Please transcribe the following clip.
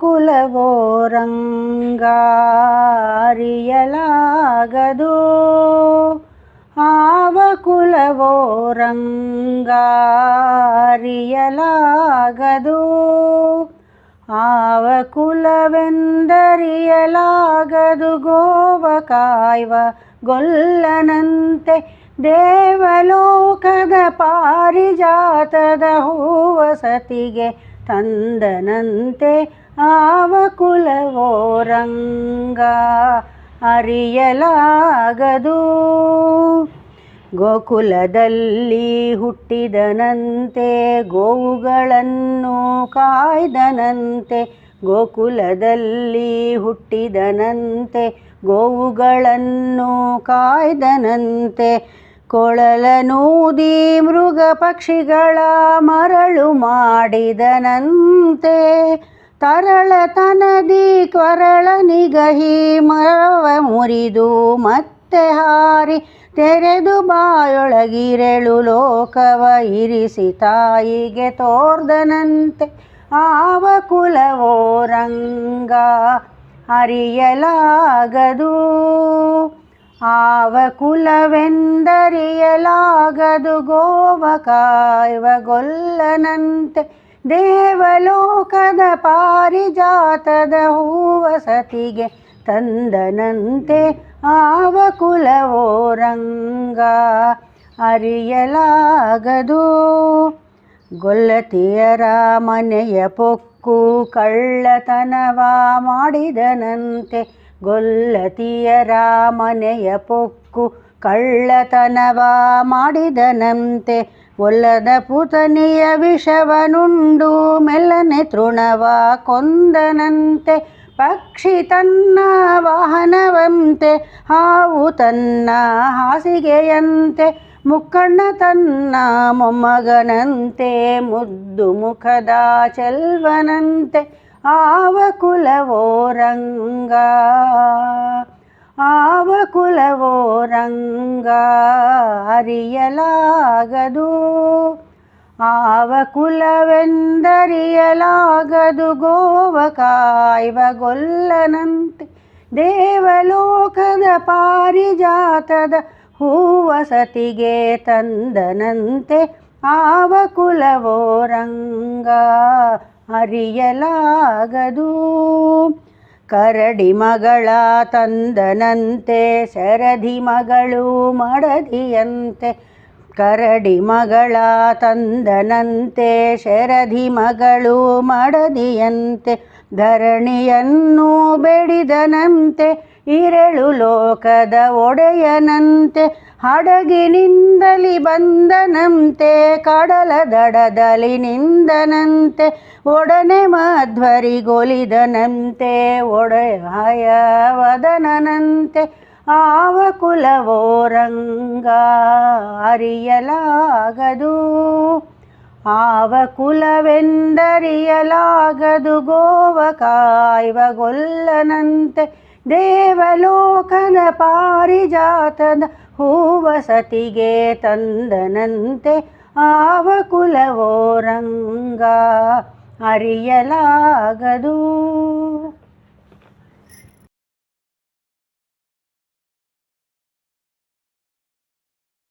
ಕುಲವೋ ರಂಗ ಅರಿಯಲಾಗದು ಆವ ಕುಲವೋ ರಂಗ ಅರಿಯಲಾಗದು ಆವ ಕುಲವೆಂದರಿಯಲಾಗದು ಗೋವ ಕಾಯ್ವ ಗೊಲ್ಲನಂತೆ ದೇವಲೋಕದ ಪಾರಿಜಾತದ ಹೂವ ಸತಿಗೆ ತಂದನಂತೆ ಆವ ಕುಲವೋರಂಗ ಅರಿಯಲಾಗದು. ಗೋಕುಲದಲ್ಲಿ ಹುಟ್ಟಿದನಂತೆ ಗೋವುಗಳನ್ನು ಕಾಯ್ದನಂತೆ ಗೋಕುಲದಲ್ಲಿ ಹುಟ್ಟಿದನಂತೆ ಗೋವುಗಳನ್ನು ಕಾಯ್ದನಂತೆ ಕೊಳಲನೂದಿ ಮೃಗ ಪಕ್ಷಿಗಳ ಮರಳು ಮಾಡಿದನಂತೆ. ತರಳತನದಿ ಕೊರಳ ನಿಗಹಿ ಮರವ ಮುರಿದು ಮತ್ತೆ ಹಾರಿ ತೆರೆದು ಬಾಯೊಳಗಿರೆಳು ಲೋಕವ ಇರಿಸಿ ತಾಯಿಗೆ ತೋರ್ದನಂತೆ. ಆವ ಕುಲವೋ ರಂಗ ಅರಿಯಲಾಗದು ಆವ ಕುಲವೆಂದರಿಯಲಾಗದು ಗೋವ ಗೊಲ್ಲನಂತೆ ದೇವಲೋಕದ ಪಾರಿಜಾತದ ಹೂವ ಸತಿಗೆ ತಂದನಂತೆ ಆವ ಕುಲವೋ ರಂಗ ಅರಿಯಲಾಗದು. ಗೊಲ್ಲತಿಯರ ಮನೆಯ ಪೊಕ್ಕು ಕಳ್ಳತನವ ಮಾಡಿದನಂತೆ ಗೊಲ್ಲತಿಯರ ಮನೆಯ ಪೊಕ್ಕು ಕಳ್ಳತನವ ಮಾಡಿದನಂತೆ. ಒಲ್ಲದ ಪುತನಿಯ ವಿಷವನುಂಡು ಮೆಲ್ಲನೆ ತೃಣವ ಕೊಂದನಂತೆ. ಪಕ್ಷಿ ತನ್ನ ವಾಹನವಂತೆ, ಹಾವು ತನ್ನ ಹಾಸಿಗೆಯಂತೆ. ಮುಕ್ಕಣ್ಣ ತನ್ನ ಮೊಮ್ಮಗನಂತೆ, ಮುದ್ದು ಮುಖದ ಚೆಲ್ವನಂತೆ. ಆವ ಕುಲವೋ ರಂಗ ಆವ ಕುಲವೋ ರಂಗ ಅರಿಯಲಾಗದು ಆವ ಕುಲವೆಂದರಿಯಲಾಗದು ಗೋವ ಕಾಯ್ವ ಗೊಲ್ಲನಂತೆ ದೇವಲೋಕದ ಪಾರಿಜಾತದ ಹೂವ ಸತಿಗೆ ತಂದನಂತೆ ಆವ ಕುಲವೋ ರಂಗ ಅರಿಯಲಾಗದು. ಕರಡಿ ಮಗಳ ತಂದನಂತೆ ಶರಧಿ ಮಗಳು ಮಡದಿಯಂತೆ ಕರಡಿ ಮಗಳ ತಂದನಂತೆ ಶರಧಿ ಮಗಳು ಮಡದಿಯಂತೆ, ಧರಣಿಯನ್ನು ಬೆಡಿದನಂತೆ, ಇರಳು ಲೋಕದ ಒಡೆಯನಂತೆ, ಹಡಗಿನಿಂದಲಿ ಬಂದನಂತೆ ಕಡಲ ದಡದಲ್ಲಿ ನಿಂದನಂತೆ, ಒಡನೆ ಮಧ್ವರಿಗೊಲಿದನಂತೆ ಒಡೆಯ ವದನನಂತೆ ಆವ ಕುಲವೋ ರಂಗ ಅರಿಯಲಾಗದು ಆವ ಕುಲವೆಂದರಿಯಲಾಗದು ಗೋವ ಕಾಯ್ವ ಗೊಲ್ಲನಂತೆ ದೇವಲೋಕದ ಪಾರಿಜಾತದ ಹೂವ ಸತಿಗೆ ತಂದನಂತೆ ಆವ ಕುಲವೋ ರಂಗ ಅರಿಯಲಾಗದು